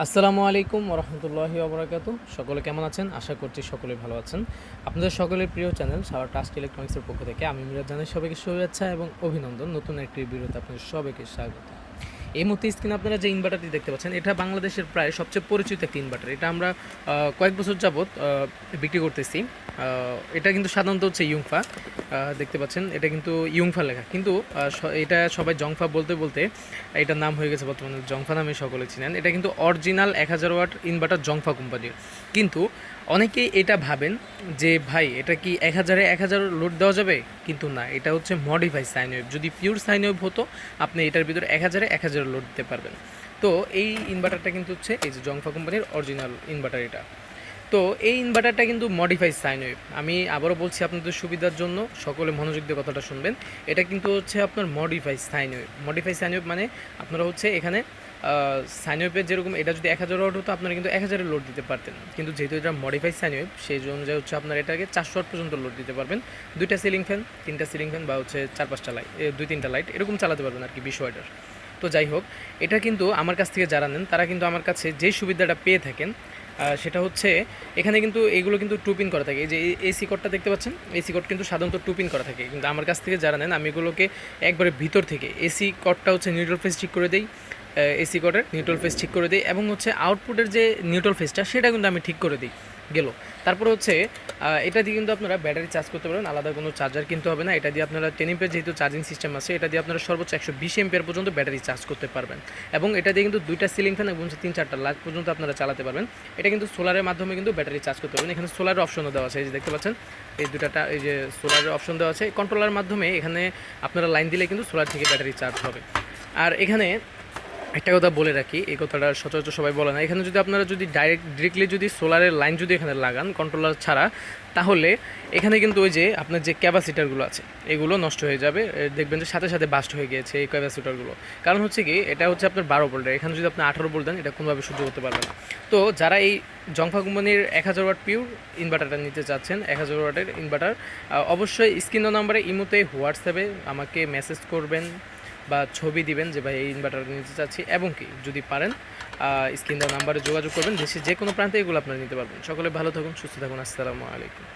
আসসালামু আলাইকুম রহমতুল্লাহি অবরাকাত সকলে কেমন আছেন? আশা করছি সকলে ভালো আছেন। আপনাদের সকলের প্রিয় চ্যানেল সাওয়ার টাস্ট ইলেকট্রনিক্সের পক্ষ থেকে আমি মিরাজ জানাই সবাইকে শুভেচ্ছা এবং অভিনন্দন। নতুন একটি ভিডিওতে আপনাদের সবাইকে স্বাগত। এই মুহূর্তে স্ক্রিনে আপনারা যে ইনভার্টারটি দেখতে পাচ্ছেন, এটা বাংলাদেশের প্রায় সবচেয়ে পরিচিত একটি ইনভার্টার এটা আমরা কয়েক বছর যাবৎ বিক্রি করতেছি। এটা কিন্তু সাধারণত হচ্ছে ইউংফা দেখতে পাচ্ছেন, এটা কিন্তু ইউংফা লেখা। কিন্তু এটা সবাই জংফা বলতে বলতে এটার নাম হয়ে গেছে বর্তমানে জংফা নামে সকলে চিনেন। এটা কিন্তু অরিজিনাল এক হাজার ওয়াট ইনভার্টার জংফা কোম্পানির কিন্তু অনেকেই এটা ভাবেন যে, ভাই, এটা কি এক হাজারে এক হাজার লোড দেওয়া যাবে? কিন্তু না, এটা হচ্ছে মডিফাই সাইন ওয়েভ যদি পিওর সাইন ওয়েভ হতো, আপনি এটার ভিতরে এক হাজারে এক হাজার লোড দিতে পারবেন। তো এই ইনভার্টারটা কিন্তু হচ্ছে এই যে জংফা কোম্পানির অরিজিনাল ইনভার্টার এটা। তো এই ইনভার্টারটা কিন্তু মডিফাই সাইন ওয়েভ আমি আবারও বলছি আপনাদের সুবিধার জন্য, সকলে মনোযোগ দিয়ে কথাটা শুনবেন। এটা কিন্তু হচ্ছে আপনার modify sine wave modify sine wave মানে আপনারা হচ্ছে এখানে সাইন ওয়েভের যেরকম এটা যদি এক হাজার ওয়াট হতো, আপনারা কিন্তু এক হাজারের লোড দিতে পারতেন। কিন্তু যেহেতু এটা মডিফাই সাইন সেই অনুযায়ী হচ্ছে আপনার এটাকে চারশো ওয়াট পর্যন্ত লোড দিতে পারবেন। দুইটা সিলিং ফ্যান তিনটা সিলিং ফ্যান বা হচ্ছে চার পাঁচটা লাইট দুই তিনটা লাইট এরকম চালাতে পারবেন আর কি বিশ ওয়াটের তো যাই হোক, এটা কিন্তু আমার কাছ থেকে যারা নেন, তারা কিন্তু আমার কাছে যে সুবিধাটা পেয়ে থাকেন সেটা হচ্ছে এখানে কিন্তু এগুলো কিন্তু টুপিন করা থাকে। এই যে এসি কোডটা দেখতে পাচ্ছেন? এসি কোড কিন্তু সাধারণত টুপিন করা থাকে। কিন্তু আমার কাছ থেকে যারা নেন, আমি এগুলোকে একবারে ভিতর থেকে এসি কোডটা হচ্ছে নিউট্রাল ফেস ঠিক করে দেই। এসি কোডের নিউট্রাল ফেস ঠিক করে দিই এবং হচ্ছে আউটপুটের যে নিউট্রাল ফেসটা সেটা কিন্তু আমি ঠিক করে দিই, গেল। তারপর হচ্ছে এটা দিয়ে কিন্তু আপনারা ব্যাটারি চার্জ করতে পারবেন আলাদা কোনো চার্জার কিনতে হবে না, এটা দিয়ে আপনারা টেন এম্পের যেহেতু চার্জিং সিস্টেম আছে, এটা দিয়ে আপনারা সর্বোচ্চ একশো বিশ এম্পের পর্যন্ত ব্যাটারি চার্জ করতে পারবেন। এবং এটা দিয়ে কিন্তু দুইটা সিলিং ফ্যান এবং তিন চারটা লাইট পর্যন্ত আপনারা চালাতে পারবেন। এটা কিন্তু সোলারের মাধ্যমে কিন্তু ব্যাটারি চার্জ করতে পারবেন। এখানে সোলারের অপশনও দেওয়া আছে, এই যে দেখতে পাচ্ছেন, এই দুটাটা এই যে সোলারের অপশন দেওয়া আছে। কন্ট্রোলার মাধ্যমে এখানে আপনারা লাইন দিলে কিন্তু সোলার থেকে ব্যাটারি চার্জ হবে। আর এখানে একটা কথা বলে রাখি, এই কথাটা সচরাচর সবাই বলে না। এখানে যদি আপনারা যদি ডাইরেক্ট ডিরেক্টলি যদি সোলারের লাইন যদি এখানে লাগান কন্ট্রোলার ছাড়া, তাহলে এখানে কিন্তু ওই যে আপনার যে ক্যাপাসিটারগুলো আছে, এগুলো নষ্ট হয়ে যাবে। দেখবেন যে সাথে সাথে বাস্ট হয়ে গিয়েছে এই ক্যাপাসিটারগুলো কারণ হচ্ছে কি, এটা হচ্ছে আপনার বারো ভোল্টের এখানে যদি আপনি আঠারো ভোল্ট দেন, এটা কোনোভাবে সহ্য করতে পারবে না। তো যারা এই জংফা কোম্পানির এক হাজার ওয়াট পিউর ইনভার্টারটা নিতে চাচ্ছেন, এক হাজার ওয়াটের ইনভার্টার অবশ্যই স্ক্রিন নাম্বারে ইমোতে হোয়াটসঅ্যাপে আমাকে মেসেজ করবেন। বা ছবি দিবেন যে, ভাই, এই ইনভার্টার নিতে চাচ্ছি। এবং কি, যদি পারেন স্ক্রিন দেওয়া নাম্বারে যোগাযোগ করবেন। দেশে যে কোনো প্রান্তে এগুলো আপনারা নিতে পারবেন। সকলে ভালো থাকুন, সুস্থ থাকুন। আসসালামু আলাইকুম।